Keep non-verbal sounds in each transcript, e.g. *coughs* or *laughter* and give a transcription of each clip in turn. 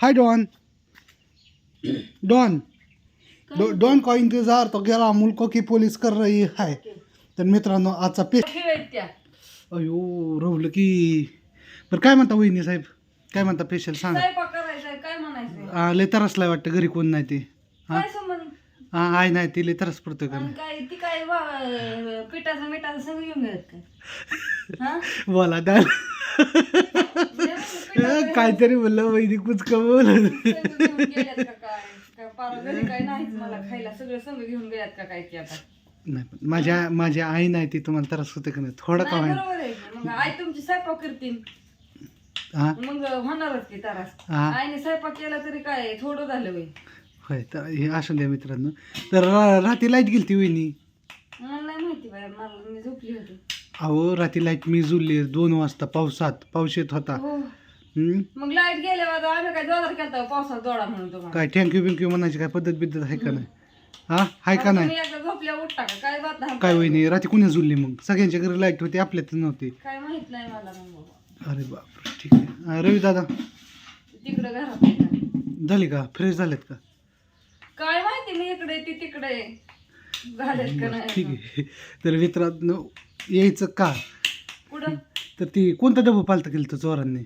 हाय don don don का इंतजार तो गेला मुलको की पोलीस कर रही है तर मित्रांनो आजचा पे अयो रवलं की. बरं काय म्हणता वहिनी साहेब? काय म्हणता पेशल सांगा? स्वयंपाक करायचा काय म्हणायचं आ, लय तरसलाय वाटतं घरी कोण नाही ते. हा? हा आहे नाही ते लय तरस पडतोय का? *laughs* बोला काय काहीतरी बोललं वैदिक कुचक बोल नाहीच मला खायला सगळं संग घेऊन गेल्यात का काय की आता नाही पण माझ्या माझ्या आई नाही ती तुम्हाला त्रास होते का नाही? थोडं का नाही होईना. बरोबर आहे मग आई तुमची स्वयंपाक करतील हा? मग होणारच की तारास हा? आईने स्वयंपाक केला तरी काय थोडं झालं होय तर हे असू द्या मित्रांनो. तर रा- रात्री लाइट गेली ती वहिनी? मला नाही माहिती मला मी झोपली होती अहो रात्री लाइट मी जुळली. दोन वाजता पावसात. पाऊस येत होता. हो. हम्म? मग लाइट गेल्यावर आम्ही काय जोरात केलता पावसात दोडा म्हणून तुम्हाला. काय थँक्यू बिंक्यू म्हणायची काय पद्धत बिद्धत आहे का नाही? हा? आहे का नाही तुम्ही एकदा झोपल्या उठता का? काय बात नाही. काय वहिनी रात्री कुणी जुळली मग? सगळ्यांच्या घरी लाइट होती आपल्यात नव्हती. काय माहीत नाही मला मग बाबा. अरे बाप ठीक आहे. रवी दादा तिकडे घरात आहे का? झाली का? फ्रेश झालेत का? काय माहिती मी इकडे ती तिकडे. झालेत का ठीक नाही आहे. तर मित्रांनो यायचं का? कुठं? तर ती कोणता डबा पालतं केलं तर चोरांनी.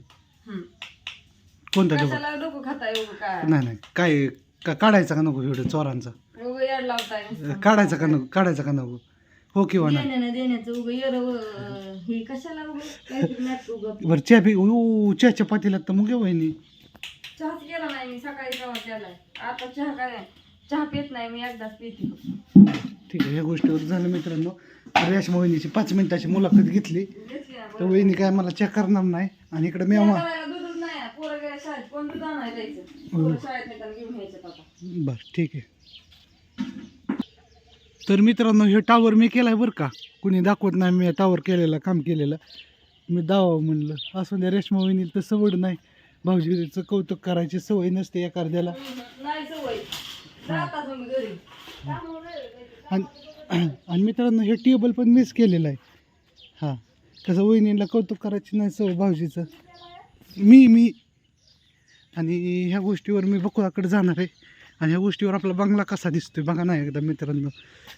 कोणता डबा? कशाला डोकं खाता एवढं काय? नाही नाही. काय का काढायचा का नको व्हिडिओ चोरांचा? उगं याड लावताय नुसतं. काढायचा का नको काढायचा का नको? हो किंवा नाही देण्यानं देण्याचं उगं येर हे कशाला उगं? काहीतरी नाटक उगं. बरं चहा पी ओ चहा चपातीला तर मग वहिनी. चहाच केला नाही मी सकाळी केव्हा केलाय. आता चहा काय चहा पित नाही मी एकदाच पिते. ठीक आहे ह्या गोष्टीवर झालं मित्रांनो. रेशमा वहिनीची पाच मिनिटाची मुलाखत घेतली. घेतली ना तर वहिनी काय मला चेक करणार नाही. आणि इकडे मी चहा करायला आहे. शाळेत कोण दूध आणायला हो. जायचं पोरं शाळेत येताना घेऊन यायचं आता. बरं ठीक आहे. तर मित्रांनो हे टावर मी केलाय बरं का? कुणी दाखवत नाही मी टावर केलेलं काम केलेलं. मी दावा म्हणलं. असं द्या रेशमा वहिनी तर सवड नाही. भाऊजीचं कौतुक करायची सवय नसते एखाद्याला. नाही सवय. घरी. आणि *clears throat* आणि मित्रांनो हे टेबल पण मिस केलेलं आहे. हां. कसं वहिनीला कौतुक करायची नाही सवय भाऊजीचं. मी मी आणि ह्या गोष्टीवर मी बकुळाकडे जाणार आहे. आणि ह्या गोष्टीवर आपला बंगला कसा दिसतोय बघा ना एकदा मित्रांनो.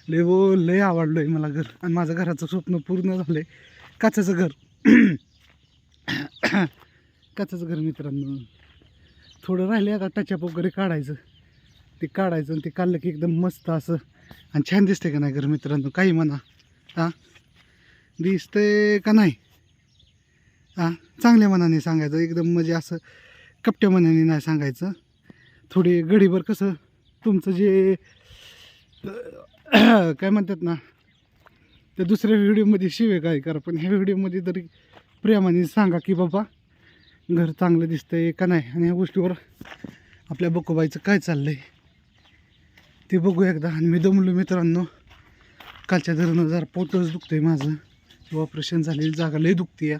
लय वो लय आवडलो आहे मला घर. आणि माझं घराचं स्वप्न पूर्ण झालं आहे काचाचं घर. काचाचं घर मित्रांनो. थोडं राहिले आता टचअप वगैरे काढायचं. ते काढायचं आणि ते काढलं की एकदम मस्त असं. आणि छान दिसते का नाही घर मित्रांनो? काही म्हणा. हां? दिसतंय का नाही? हां? चांगल्या मनाने सांगायचं. एकदम म्हणजे असं कपट्या मनाने नाही सांगायचं. थोडी गडीभर कसं तुमचं जे काय म्हणतात ना ते दुसऱ्या व्हिडिओमध्ये शिवे काय करा पण ह्या व्हिडिओमध्ये तरी प्रेमाने सांगा की बाबा घर चांगलं दिसतंय का नाही? आणि ह्या गोष्टीवर आपल्या बकोबाईचं काय चाललं आहे ते बघू एकदा. आणि मी दमलो मित्रांनो कालच्या धरणं जरा पोटच दुखतंय माझं. ऑपरेशन झालेली जागा लय दुखते या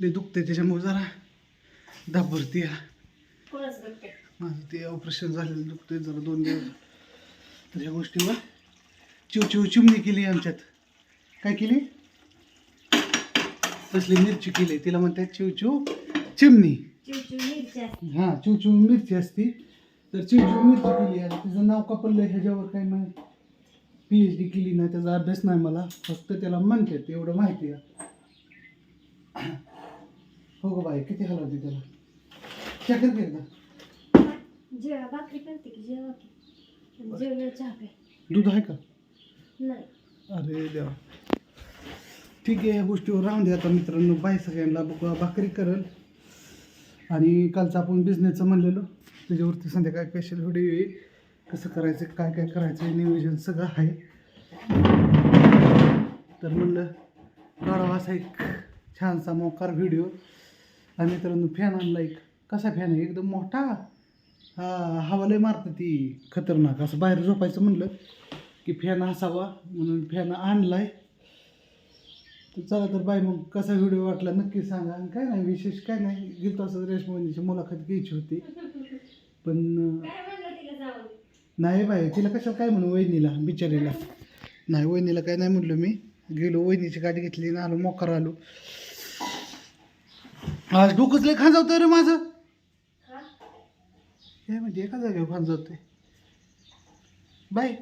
लय दुखते त्याच्यामुळे जरा बघते? माझं ते ऑपरेशन झालेलं दुखतंय जरा दोन दिवस. तर ह्या गोष्टीवर चिव चिव चिमणी केली आमच्यात. काय केली? तसली मिरची केली. तिला म्हणतात चिव चिव चिमणी. हां चिवचिव मिरची असती. तर चिवचिव मिरची केली आणि तिचं नाव का पडलं ह्याच्यावर काय माहिती? पी एच डी केली नाही त्याचा अभ्यास नाही मला. फक्त त्याला म्हणतात एवढं माहिती आहे. *coughs* हो गं बाई किती हलवते त्याला? जेवा भाकरी करते की जेवा की. जेवलं चहा पे दूध आहे का? नाही. अरे देवा. ठीक आहे या गोष्टीवर राहून दे आता मित्रांनो. बाय सगळ्यांना बघा भाकरी करल. आणि कालचं आपण बिझनेसचं म्हणलेलो. त्याच्यावरती संध्याकाळी स्पेशल व्हिडिओ येईल कसं करायचं काय काय करायचं नियोजन सगळं आहे. तर म्हणलं काढावा असा एक छानसा मोकार व्हिडिओ आणि मित्रांनो फॅन आणला एक. कसा फॅन आहे? एकदम मोठा? हा हवा लय मारतं ती खतरनाक. असं बाहेर झोपायचं म्हणलं की फॅन असावा म्हणून फॅन आणलाय. तर चला तर बाय मग कसा व्हिडिओ वाटला नक्की सांगा. आणि काय नाही विशेष काय नाही. गेलतो असं रेशमणीची मुलाखत घ्यायची होती. पण नाही बाई तिला कशाला काय म्हणू वहिनीला बिचारीला? नाही वहिनीला काय नाही म्हणलं मी. गेलो वहिनीची गाडी घेतली ना आलो मोकार आलो. आज डोकंच लय खांजावतं रे माझं. हे म्हणजे एका जागेवर खात जाते बाय.